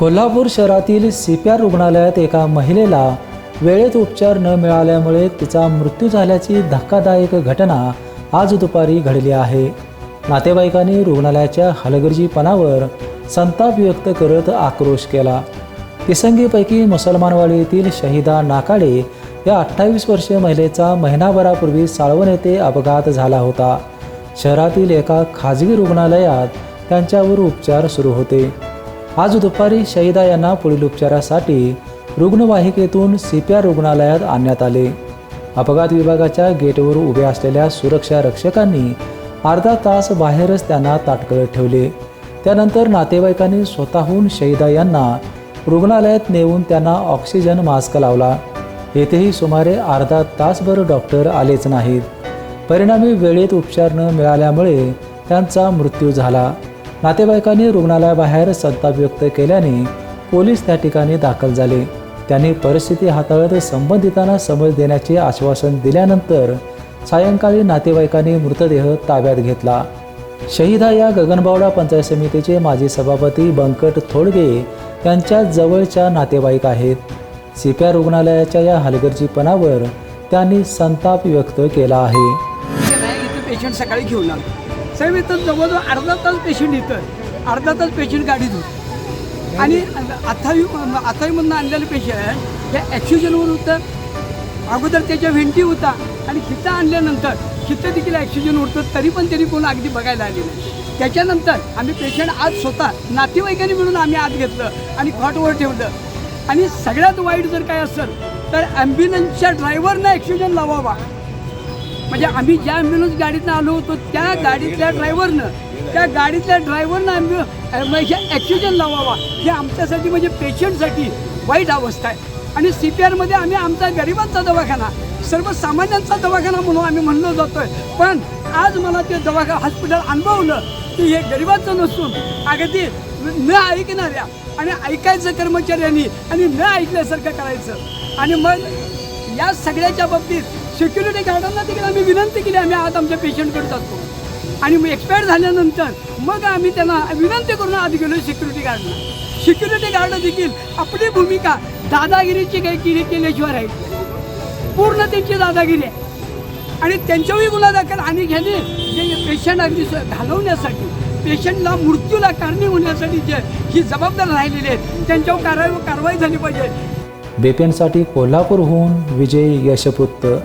कोल्हापूर शहरातील C P R रुग्णालयात एका महिलेला वेळेत उपचार न मिळाल्यामुळे तिचा मृत्यू झाल्याची धक्कादायक घटना आज दुपारी घडली आहे. नातेवाईकांनी रुग्णालयाच्या हलगर्जीपणावर संताप व्यक्त करत आक्रोश केला. तिसंगीपैकी मुसलमानवाडी येथील शहिदा नाकाडे या अठ्ठावीस वर्षीय महिलेचा महिनाभरापूर्वी साळवण येथे अपघात झाला होता. शहरातील एका खाजगी रुग्णालयात त्यांच्यावर उपचार सुरू होते. आज दुपारी शहिदा यांना पुढील उपचारासाठी रुग्णवाहिकेतून सी पी आर रुग्णालयात आणण्यात आले. अपघात विभागाच्या गेटवर उभे असलेल्या सुरक्षा रक्षकांनी अर्धा तास बाहेरच त्यांना ताटकळत ठेवले. त्यानंतर नातेवाईकांनी स्वतःहून शहिदा यांना रुग्णालयात नेऊन त्यांना ऑक्सिजन मास्क लावला. येथेही सुमारे अर्धा तासभर डॉक्टर आलेच नाहीत. परिणामी वेळेत उपचार न मिळाल्यामुळे त्यांचा मृत्यू झाला. नातेवाईकांनी रुग्णालयाबाहेर संताप व्यक्त केल्याने पोलीस त्या ठिकाणी दाखल झाले. त्यांनी परिस्थिती हाताळत संबंधितांना समज देण्याचे आश्वासन दिल्यानंतर सायंकाळी नातेवाईकांनी मृतदेह ताब्यात घेतला. शहीदा या गगनबावडा पंचायत समितीचे माजी सभापती बंकट थोडगे यांच्या जवळच्या नातेवाईक आहेत. सिप्या रुग्णालयाच्या या हलगर्जीपणावर त्यांनी संताप व्यक्त केला आहे. पेशंट सकाळी घेऊन आलो. साहेब इथं जवळजवळ अर्धा तास पेशंट येतं अर्धा तास पेशंट गाडीत होतं. आणि अथावी अथावीमधून आणलेलं पेशंट हे ॲक्सिजनवर होतं. अगोदर त्याच्या व्हेंटी होता. आणि खित्ता आणल्यानंतर खित्तं देखील ॲक्सिजन होतं तरी पण त्यांनी कोण अगदी बघायला आले नाही. त्याच्यानंतर आम्ही पेशंट आज स्वतः नातेवाईकांनी मिळून आम्ही आत घेतलं आणि खॉटवर ठेवलं. आणि सगळ्यात वाईट जर काय असेल तर ॲम्ब्युलन्सच्या ड्रायव्हरनं ॲक्सिजन लावावा. म्हणजे आम्ही ज्या ॲम्ब्युलन्स गाडीतनं आलो होतो त्या गाडीतल्या ड्रायव्हरनं त्या गाडीतल्या ड्रायव्हरनं म्हणजे ॲक्सिजन लावावा. हे आमच्यासाठी म्हणजे पेशंटसाठी वाईट अवस्था आहे. आणि सी पी आरमध्ये आम्ही आमचा गरिबांचा दवाखाना सर्वसामान्यांचा दवाखाना म्हणून आम्ही म्हणलो जातोय. पण आज मला ते दवाखाना हॉस्पिटल अनुभवलं की हे गरिबाचं नसून अगदी न ऐकणाऱ्या आणि ऐकायचं कर्मचाऱ्यांनी आणि न ऐकल्यासारखं करायचं. आणि मग या सगळ्याच्या बाबतीत सिक्युरिटी गार्डांना देखील आम्ही विनंती केली आम्ही आज आमच्या पेशंटकडे जातो. आणि मग एक्सपायर झाल्यानंतर मग आम्ही त्यांना विनंती करून आधी गेलो सिक्युरिटी गार्डला सिक्युरिटी गार्ड देखील आपली भूमिका दादागिरीची काही केली केल्याशिवाय राहील. पूर्ण त्यांची दादागिरी आहे. आणि त्यांच्यावरही गुन्हा दाखल आणि ह्याने जे पेशंट अगदी स- घालवण्यासाठी पेशंटला मृत्यूला कारणी होण्यासाठी जे ही जबाबदार राहिलेली आहेत त्यांच्यावर कारवाई कारवाई झाली पाहिजे. बेपेनसाठी कोल्हापूरहून विजय यशपुत्र